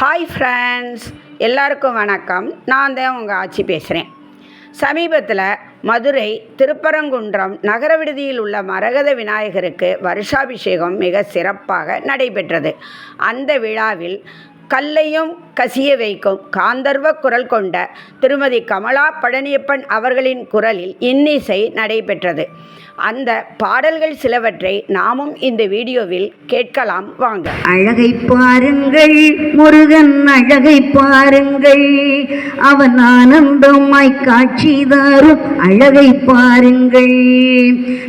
Hi friends எல்லாருக்கும் வணக்கம். நான் தான் உங்கள் ஆட்சி பேசுகிறேன் சமீபத்தில் மதுரை திருப்பரங்குன்றம் நகர விடுதியில் உள்ள மரகத விநாயகருக்கு வருஷாபிஷேகம் மிக சிறப்பாக நடைபெற்றது. அந்த விழாவில் கல்லையும் கசிய வைக்கும் காந்தர்வ குரல் கொண்ட திருமதி கமலா பழனியப்பன் அவர்களின் குரலில் இன்னிசை நடைபெற்றது. அந்த பாடல்கள் சிலவற்றை நாமும் இந்த வீடியோவில் கேட்கலாம் வாங்க. அழகை பாருங்கள் முருகன் அழகை பாருங்கள். அவன் ஆனந்தமாய் காட்சி தாரும் அழகை பாருங்கள்.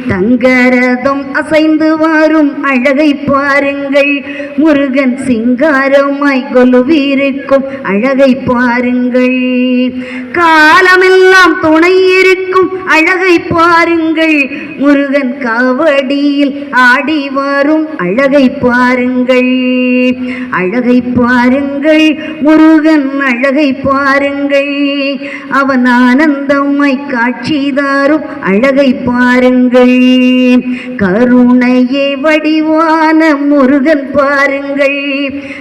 தங்கரதம் அசைந்து வாரும் அழகை பாருங்கள். முருகன் சிங்காரமாய் கொலுவிருக்கும் அழகை பாருங்கள். காலமெல்லாம் துணை இருக்கும் அழகை பாருங்கள். முருகன் காவடியில் ஆடி வரும். அழகை பாருங்கள் அழகை பாருங்கள் முருகன் அழகை பாருங்கள். அவன் ஆனந்தமாய் காட்சி தாரும் அழகை பாருங்கள். கருணையே வடிவான முருகன் பாருங்கள்.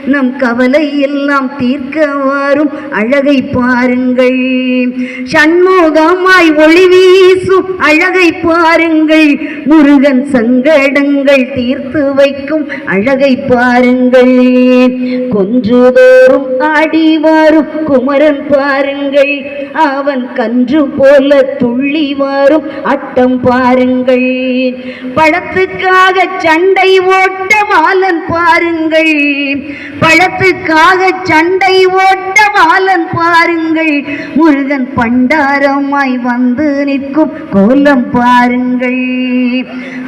நம் கவலை எல்லாம் தீர்க்க வாரும் அழகை பாருங்கள். சண்முகமாய் ஒளி வீசும் அழகை பாருங்கள். முருகன் சங்கடங்கள் தீர்த்து வைக்கும் அழகை பாருங்கள். கொன்றுதோறும் ஆடி குமரன் பாருங்கள். அவன் கன்று போல துள்ளி வரும் அட்டம் பாருங்கள். பழத்துக்காக சண்டை ஓட்ட வாலன் பாருங்கள். பழத்துக்காக சண்டை ஓட்ட வாலன் பாருங்கள். முருகன் பண்டாரமாய் வந்து நிற்கும் கோலம் பாருங்கள்.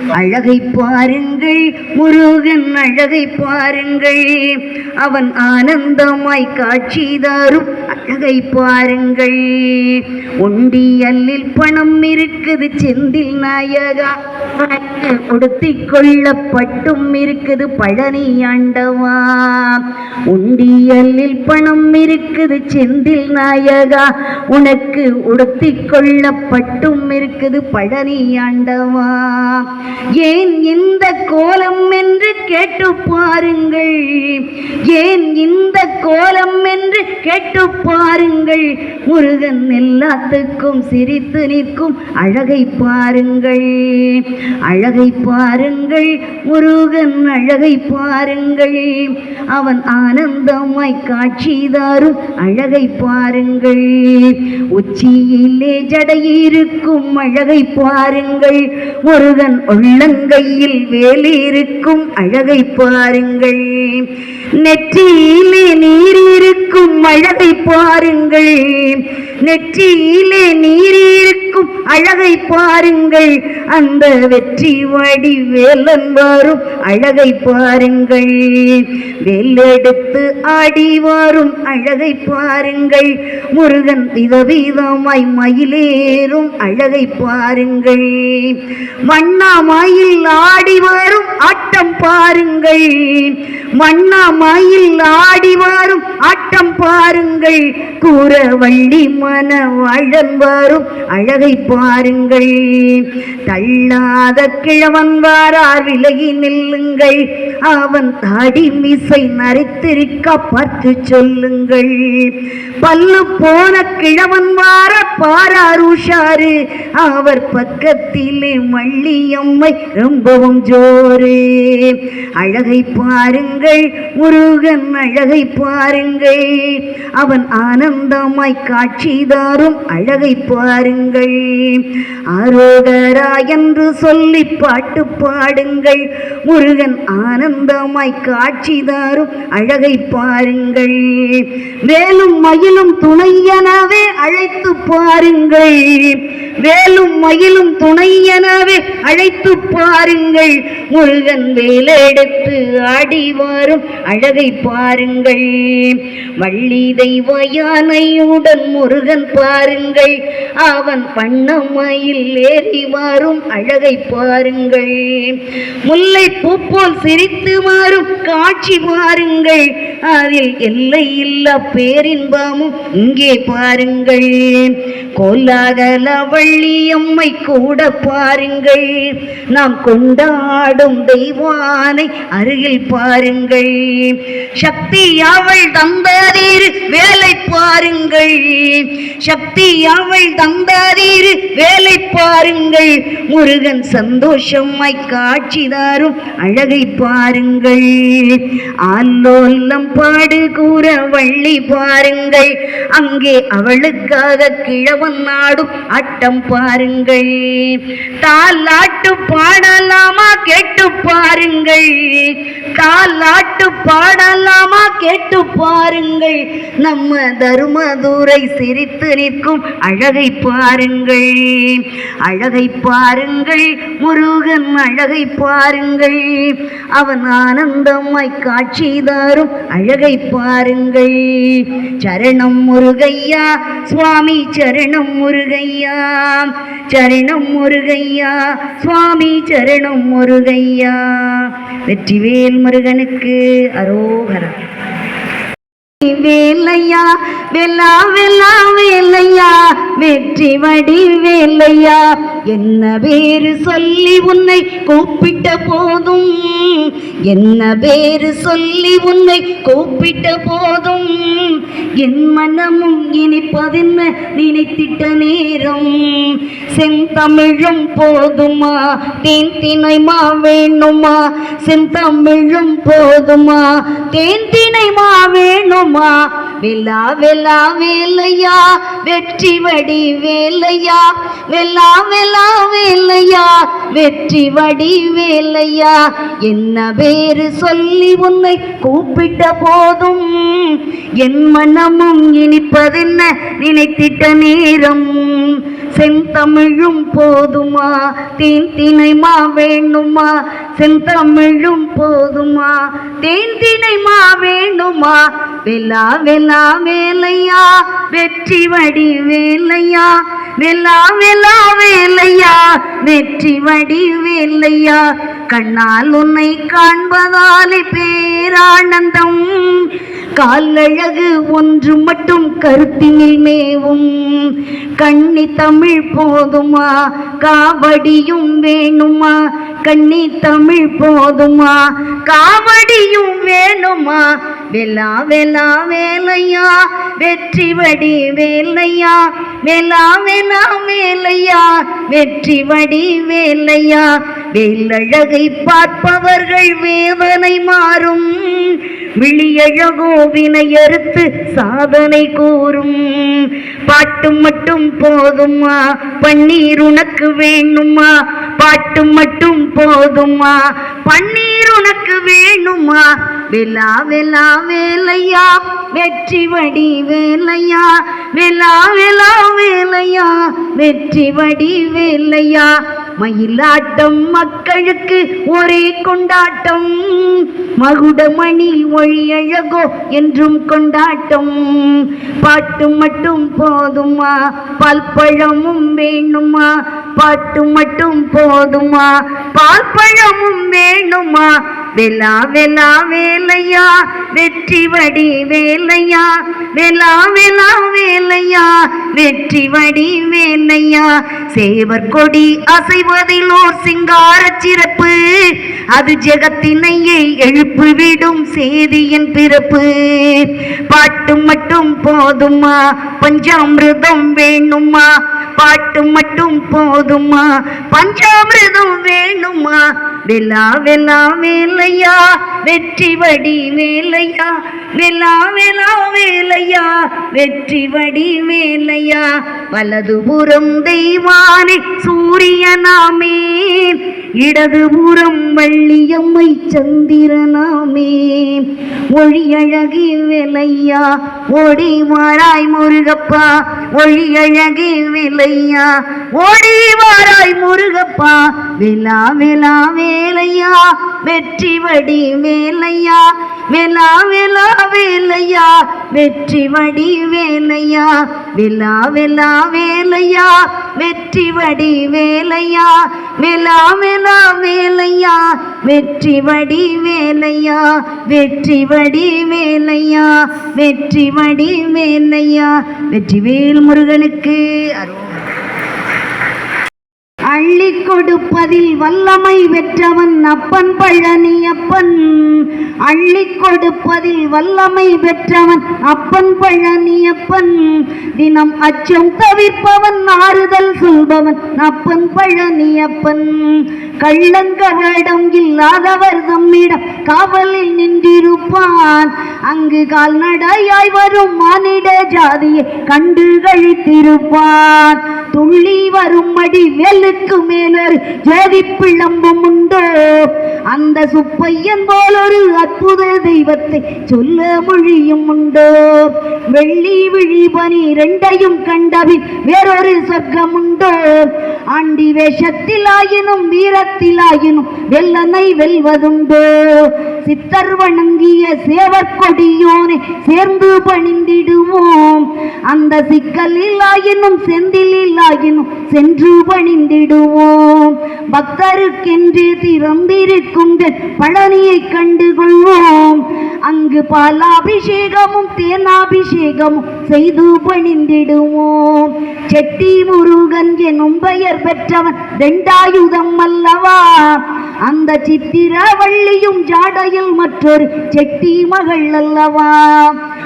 அழகை பாருங்கள் முருகன் அழகை பாருங்கள். அவன் ஆனந்தமாய் காட்சி தரும் அழகை பாருங்கள். உண்டியல்லில் பணம் இருக்குது செந்தில் நாயகா. உடுத்திக் கொள்ளப்பட்டும் இருக்குது பழனி ஆண்டவா. உண்டியல்லில் பணம் இருக்குது செந்தில் நாயகா. உனக்கு உடுத்திக் கொள்ளப்பட்டும் கேட்குது பழனி ஆண்டவா. ஏன் இந்த கோலம் என்று கேட்டு பாருங்கள். ஏன் இந்த கோலம் என்று கேட்டு பாருங்கள். முருகன் எல்லாத்துக்கும் சிரித்து நிற்கும் அழகை பாருங்கள். அழகை பாருங்கள் முருகன் அழகை பாருங்கள். அவன் ஆனந்தமாய் காட்சி தரும் அழகை பாருங்கள். உச்சியிலே ஜடையிருக்கும் அழகை பாருங்கள். முருகன் உள்ளங்கையில் வேலிருக்கும் அழகை பாருங்கள். நெற்றியிலே நீர் இருக்கும் அழகை பாருங்கள். நெற்றியிலே நீர் இருக்கும் அழகை பாருங்கள். அந்த வெற்றி வடி வேலன் வரும் அழகை பாருங்கள். வெள்ளெடுத்து ஆடி வரும் அழகை பாருங்கள். முருகன் விதவிதமாய் மயிலேறும் அழகை பாருங்கள் மண்ணாமாயில் ஆடி வரும் ஆட்டம் பாருங்கள். மண்ணாமாயில் ஆடி வரும் ஆட்டம் பாருங்கள். கூறவள்ளி மன வழன் வரும் அழகை பாருங்கள். தள்ளாத கிழவன் வாரார் விலகி நில்லுங்கள். அவன் தாடி மிசை நரைத்திருக்க பார்த்து சொல்லுங்கள். பல்லு போன கிழவன் வார பாரார் உஷாரு அவர் பக்கத்திலே மல்லியம்மை ரொம்பவும் ஜோரு. அழகை பாருங்கள் முருகன் அழகை பாருங்கள். அவன் ஆனந்தமாய் காட்சி தாரும் அழகை பாருங்கள். ஆரோகரா என்று சொல்லி பாட்டு பாடுங்கள். முருகன் ஆனந்தமாய் காட்சி தாரும் அழகை பாருங்கள். மேலும் மயிலும் துணையனவே அழைத்து பாருங்கள். வேலும் மயிலும் துணை எனவே அழைத்து பாருங்கள். முருகன் வேலெடுத்து ஆடி வரும் அழகை பாருங்கள். வள்ளி தெய்வ யானையுடன் முருகன் பாருங்கள். அவன் பண்ணமயில் ஏறி வரும் அழகை பாருங்கள். முல்லை பூப்போல் சிரித்து மாறும் காட்சி பாருங்கள் அதில் எல்லை இல்ல பேரின்பமும் இங்கே பாருங்கள். கோலாகல வள்ளியம்மை கூட பாருங்கள். நாம் கொண்டாடும் தெய்வானை அருகில் பாருங்கள். சக்தி அவள் தந்தாதீர் வேலை பாருங்கள். சக்தி அவள் தந்தாதீர் வேலை பாருங்கள். முருகன் சந்தோஷமாய் காட்சி தாரும் அழகை பாருங்கள். ஆல்லோல்லம் பாடு கூற வள்ளி பாருங்கள். அங்கே அவளுக்காக கிழவன் நாடும் அட்டம் பாருங்கள். தாலாட்டு பாடலாமா கேட்டு பாருங்கள். தாலாட்டு பாடலாமா கேட்டு பாருங்கள். நம்ம தருமதுரை சிரித்து நிற்கும் அழகை பாருங்கள். அழகை பாருங்கள் முருகன் அழகை பாருங்கள். அவன் ஆனந்தமாய் காட்சி தரும் அழகை பாருங்கள். சரணம் முருகையா சுவாமி சரணம் முருகையா. சரணம் முருகையா சுவாமி சரணம் முருகையா. வெற்றிவேல் முருகனுக்கு அரோகரம் வேலையா வெல்லா வெல்லா வேலையா? வெற்றி வடி வேலையா என்ன பேரு சொல்லி உன்னை கூப்பிட்ட போதும்? என்ன பேரு சொல்லி உன்னை கூப்பிட்ட போதும்? என் மனமும் இனிப்பதென்ன நினைத்திட்ட நேரம்? செந்தமிழும் போதுமா? தேன் தினைமா வேணுமா? செந்தமிழும் போதுமா? தேன் தினைமா வேணும்? வெல்லா வெல்லா வேலையா? வெற்றி வடி வேலையா? வெல்லா வெல்லா வேலையா? வெற்றி வடி வேலையா? என்ன பேரு சொல்லி உன்னை கூப்பிட்ட போதும்? என் மனமும் இனிப்பதென்ன? நினைத்திட்ட நேரம். செந்தமிழும் போதுமா? தேன் தினைமா வேணுமா? செந்தமிழும் போதுமா? தேன் தினைமா வேணுமா? வெலா வெலா வேலையா? வெற்றி வடி வேலையா? வெலா வெலா வேலையா? வெற்றி வடி வேலையா? கண்ணால் உன்னை காண்பதாலே பேரானந்தம். காலழகு ஒன்று மட்டும் கருத்தினில் மேவும். கண்ணி தமிழ் போதுமா? காவடியும் வேணுமா? கண்ணி தமிழ் போதுமா? காவடியும் வேணுமா? வெலா வெலா வேலையா? வெற்றி வடி வேலையா? வெலா வெலா வேலையா? வெற்றி வடி வேலையா? வேலழகை பார்ப்பவர்கள் வேதனை மாறும். விழியழகோ வினையறுத்து சாதனை கூறும். பாட்டு மட்டும் போதுமா? பன்னீர் உனக்கு வேணுமா? பாட்டு மட்டும் போதுமா? பன்னீர் உனக்கு வேணுமா? வெலா வெலா வேலையா? வெற்றி வடி வேலையா? வெலா வெலா வேலையா? வெற்றி வடி வேலையா? மயிலாட்டம் மக்களுக்கு ஒரே கொண்டாட்டம். மகுடமணி ஒழியழகோ என்றும் கொண்டாட்டம். பாட்டு மட்டும் போதுமா? பால் பழமும் வேணுமா? பாட்டு மட்டும் போதுமா? பால் பழமும் வேணுமா? வெலா வெலா வேலையா? வெற்றி வடி வேலையா? வெலா வெலா வேலையா? வெற்றி வடி வேலையா? சேவர் கொடி அசைவதில் ஓர் சிங்கார சிறப்பு. அது ஜெகத்தினையே எழுப்பு விடும் சேதியின் பிறப்பு. பாட்டு மட்டும் போதுமா? பஞ்சாமிரதம் வேணுமா? பாட்டு மட்டும் போதுமா? பஞ்சாமிரதம் வேணுமா? வெல்லா வெல்லா வேலையா? வெற்றி வடி வேலையா? வெல்லா வெலா வேலையா? வெற்றி வடி வேலையா? வலதுபுறம் தெய்வானே சூரியனாமே இடதுபுறம் வள்ளியம்மை சந்திரனாமே. ஒழியழகி வேலையா? ஓடி வாராய் முருகப்பா ஒழியழகி வேலையா? ஓடி வாராய் முருகப்பா விழா விழாவே வேலையா? வெற்றி வடி வேலையா? வேலா வேலா வேலையா? வெற்றி வடி வேலையா? வேலா வேலா வேலையா? வெற்றி வடி வேலையா? வேலா வேலா வேலையா? வெற்றி வடி வேலையா? வெற்றி வடி வேலையா? வெற்றி வடி வேலையா? வெற்றிவேல் முருகனுக்கு அருள். அள்ளி கொடுப்பதில் வல்லமை பெற்றவன் அப்பன் பழனியப்பன். அள்ளி கொடுப்பதில் வல்லமை பெற்றவன் அப்பன் பழனியப்பன். தினம் அச்சம் தவிர்ப்பவன் ஆறுதல் சொல்பவன் அப்பன் பழனியப்பன். கள்ளங்கவடம் இல்லாதவர் தம்மிடம் காவலில் நின்றிருப்பான் அங்கு கால்நடையாய் வரும் மானிட ஜாதியை கண்டு கழித்திருப்பான் துள்ளி வரும் வரும்படி வேலுக்கு மேலொரு ஜோதி பிளம்பும் உண்டோ அந்த சுப்பையன் போலொரு அற்புத தெய்வத்தை சொல்ல மொழியும் உண்டோ. வெள்ளி விழி பனி ரெண்டையும் கண்டபின் வேறொரு சொர்க்கம் உண்டோ ஆண்டி வேஷத்தில் ஆயினும் வீரத்தில் ஆயினும் வெல்லனை வெல்வதுண்டோ. சித்தர் வணங்கிய சேவற்கொடியோனை சேர்ந்து பணிந்திடுவோம். அந்த சிக்கலில் ஆயினும் செந்திலில் ஆயினும் சென்று பணிந்திடுவோம். பக்தருக்கென்று திறந்திருக்கும் பழனியை கண்டு கொள்வோம் அங்கு பாலாபிஷேகமும் தேனாபிஷேகமும் செய்து பணிந்திடுவோம். செட்டி முருகன் எனும் பெயர் பெற்றவன் ரெண்டாயுதம் அல்லவா? அந்த சித்திரவள்ளியும் ஜாடையில் மற்றொரு செட்டி மகள் அல்லவா?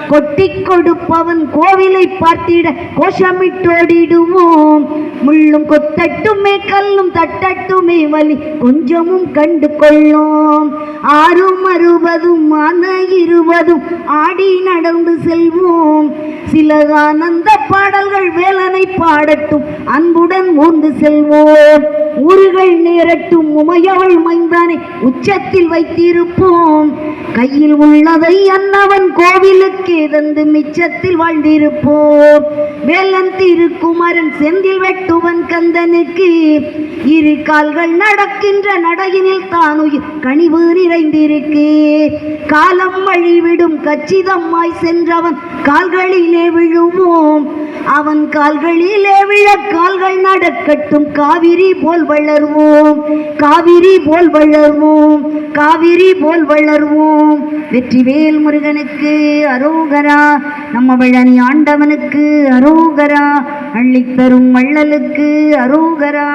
கொட்டி கொடுப்பவன் கோவிலை பார்த்திட கோஷமிட்டோடிடுவோம். முள்ளும் கொத்தட்டுமே கல்லும் தட்டட்டுமே வலி கொஞ்சமும் கண்டு கொள்ளும். ஆறும் அறுபதும் மன இருபதும் ஆடி நடந்து செல்வோம். சில ஆனந்த பாடல்கள் வேலனை பாடட்டும் அன்புடன் ஊர்ந்து செல்வோம். ஊறுகள் நேரட்டும் உமையவள் மைந்தானை உச்சத்தில் வைத்திருப்போம். கையில் உள்ளதை அன்னவன் கோவிலுக்கே தந்து மிச்சத்தில் வாழ்ந்திருப்போம். வேலன் திருக்குமரன் செந்தில் வெட்டுவன் கந்தனுக்கு இரு கால்கள் நடக்கின்ற நடையினில் தானுயிர் கனிவு நிறைந்திருக்கு. காலம் வழிவிடும் கச்சிதம்மாய் சென்றவன் கால்களிலே விழுவோம். அவன் கால்களிலே விழ கால்கள் நடக்கட்டும். காவிரி போல் வளர்வோம். காவிரி போல் வளர்வோம். காவிரி போல் வளர்வோம். வெற்றிவேல் முருகனுக்கு அரோகரா. நம்ம பழனி ஆண்டவனுக்கு அரோகரா. அள்ளித்தரும் வள்ளலுக்கு அரோகரா.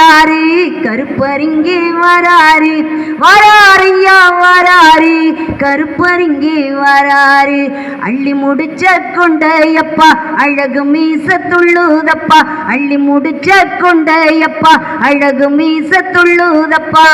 வராரு கருப்பரிங்கே வராரு வராரையா வராரு கருப்பரிங்கே வராரு. அள்ளி முடிச்ச கொண்டையப்பா அழகு மீச துள்ளுதப்பா அள்ளி முடிச்ச கொண்டையப்பா அழகு மீச துள்ளுதப்பா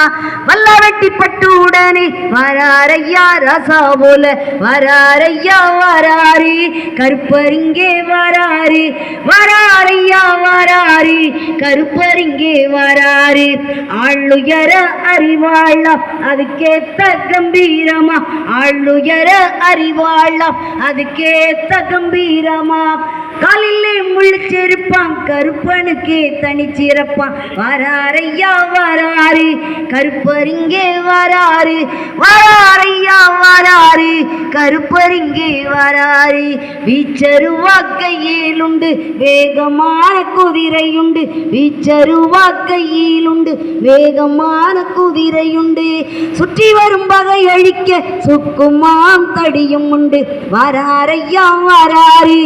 வல்ல வெட்டி பட்டுடனே வராரையா ரசா போல வராரையா வராரு கருப்பரிங்கே வராரு. வராரையா வராரு கருப்பரிங்கே வராரு. ஆளுயர அறிவாளாம் அதுக்கேத்த கம்பீரமா. ஆளுயர அறிவாளாம் அதுக்கேத்த கம்பீரமா. காலிலே முழிச்சிருப்பான் கருப்பனுக்கே தனிச்சிறப்பான் வராரையா வராரு கருப்பரிங்கே வராரு வராரையா வராரு கருப்பரிங்கே வராரு வீச்சருவாக்கையிலுண்டு வேகமான குதிரையுண்டு. வீச்சருவாக்கையிலுண்டு வேகமான குதிரையுண்டு. சுற்றி வரும் பகை அழிக்க சுக்குமாம் தடியும் உண்டு. வராரையா வராரு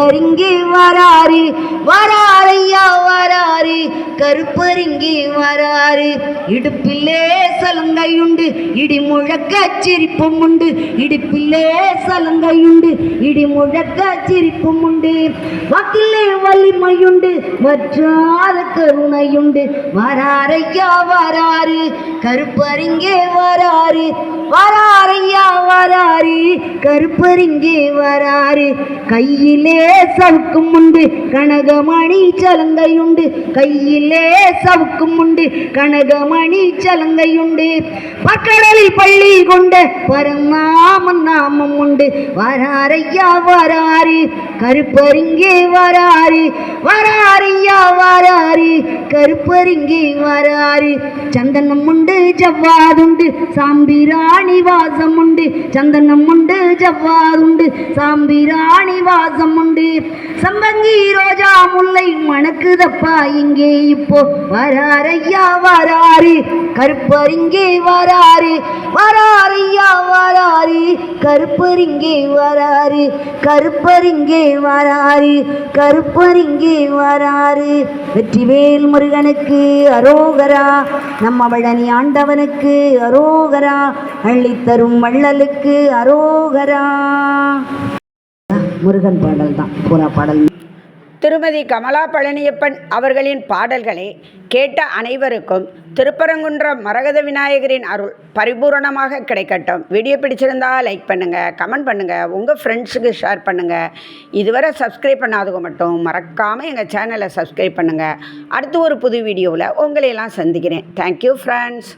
கருப்பருங்கி வராரு வராரையா வராரு கருப்பருங்கி வராரு இடுப்பிலே சலங்கையுண்டு இடி முழக்க சிரிப்பும் உண்டு. இடுப்பிலே சலங்கையுண்டு இடி முழக்க சிரிப்பும் உண்டு. வக்கிலே வலிமையுண்டு வற்றாத கருணையுண்டு. வராரையா வராரு கருப்பருங்கே வராரு வராரையா வராரு கருப்பருங்கே வராரு கையிலே சவுக்கும் உண்டு கனகமணி சலங்கையுண்டு. கையிலே சவுக்கும் உண்டு கனகமணி சலங்கையுண்டு. பக்கடலில் பள்ளி கொண்ட பரநாமன் நாமம் உண்டு. வராரையா வராறு கருப்பரிங்கே வராறு. வராரையா வராறு கருப்பரிங்கே வராறு. சந்தனம் உண்டு ஜவ்வாதுண்டு சாம்பிராணி வாசம் உண்டு. சந்தனம் உண்டு ஜவ்வாதுண்டு சாம்பிராணி வாசம் உண்டு. சம்பங்கி ரோஜா முல்லை மணக்குதப்பா இங்கே இப்போ வராரையா வராரு கருப்பரிங்கே வராரு வராரையா வராரு கருப்பரிங்கே வராரு கருப்பரிங்கே வராரு கருப்பரிங்கே வராரு வெற்றிவேல் முருகனுக்கு அரோகரா நம்ம வழனி ஆண்டவனுக்கு அரோகரா அள்ளித்தரும் வள்ளலுக்கு அரோகரா. முருகன் பாடல் தான் பூரா பாடல். திருமதி கமலா பழனியப்பன் அவர்களின் பாடல்களை கேட்ட அனைவருக்கும் திருப்பரங்குன்றம் மரகத விநாயகரின் அருள் பரிபூரணமாக கிடைக்கட்டும். வீடியோ பிடிச்சிருந்தா லைக் பண்ணுங்கள் கமெண்ட் பண்ணுங்கள் உங்கள் ஃப்ரெண்ட்ஸுக்கு ஷேர் பண்ணுங்கள் இதுவரை சப்ஸ்கிரைப் பண்ணாதவங்க மட்டும் மறக்காமல் எங்கள் சேனலை சப்ஸ்கிரைப் பண்ணுங்கள் அடுத்து ஒரு புது வீடியோவில் உங்களையெல்லாம் சந்திக்கிறேன். Thank you friends